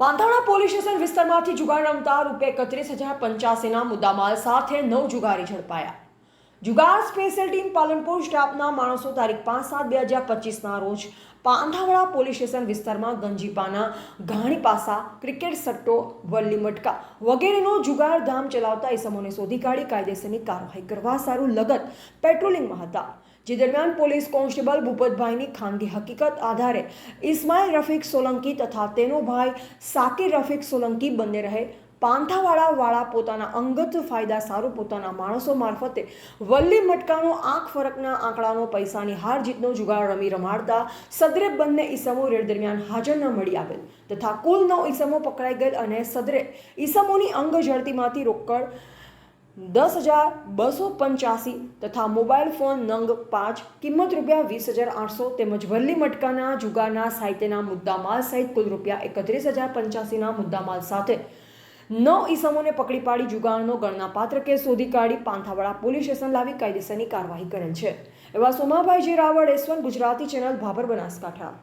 પાંથાણા police station વિસ્તારમાંથી જુગાર રમતા રૂપિયા એકત્રીસ હજાર પંચ્યાસીના મુદ્દામાલ સાથે નવ જુગારી ઝડપાયા. જુગાર સ્પેશિયલ ટીમ પાલનપુર સ્ટાફના માણસો તારીખ પાંચ સાત બે હજાર પચીસના રોજ પાંથાવાડા પોલીસ સ્ટેશન વિસ્તારમાં ગંજીપાના ઘાણી પાસા, ક્રિકેટ સટ્ટો, વલ્લી મટકા વગેરેનો જુગાર ધામ ચલાવતા ઇસમોને શોધી કાઢી કાયદેસરની કાર્યવાહી કરવા સારું લગત પેટ્રોલિંગમાં હતા. જે દરમિયાન પોલીસ કોન્સ્ટેબલ ભૂપતભાઈની ખાનગી હકીકત આધારે ઇસ્માઇલ રફીક સોલંકી તથા તેનો ભાઈ સાકિર રફીક સોલંકી બંને રહે. પાંથાવાળા વાળા પોતાના અંગત ફાયદા સારું પોતાના માણસો મારફતે વલ્લી મટકાનો આંખ ફરકના આંકડાનો પૈસાની હાર જીતનો જુગાર રમી રમાડતા સદરે બંને ઈસમો રેડ દરમિયાન હાજર ન મળી આવેલ તથા કુલ નવ ઈસમો પકડાઈ ગયેલ અને સદરે ઈસમોની અંગ ઝડતીમાંથી રોકડ દસ હજાર બસો પંચ્યાસી તથા મોબાઈલ ફોન નંગ પાંચ, કિંમત રૂપિયા વીસ હજાર આઠસો તેમજ વલ્લી મટકાના જુગારના સાહિત્યના મુદ્દામાલ સહિત કુલ રૂપિયા એકત્રીસ હજાર પંચ્યાસીના મુદ્દામાલ સાથે. નવ ઈસમોને પકડી પાડી જુગારનો ગણનાપાત્ર કેસ શોધી કાઢી પાંથાવાડા પોલીસ સ્ટેશન લાવી કાયદેસરની કાર્યવાહી કરેલ છે. એવા સોમાભાઈ જે Raval S one Gujarati channel, Bhabhar Banaskantha.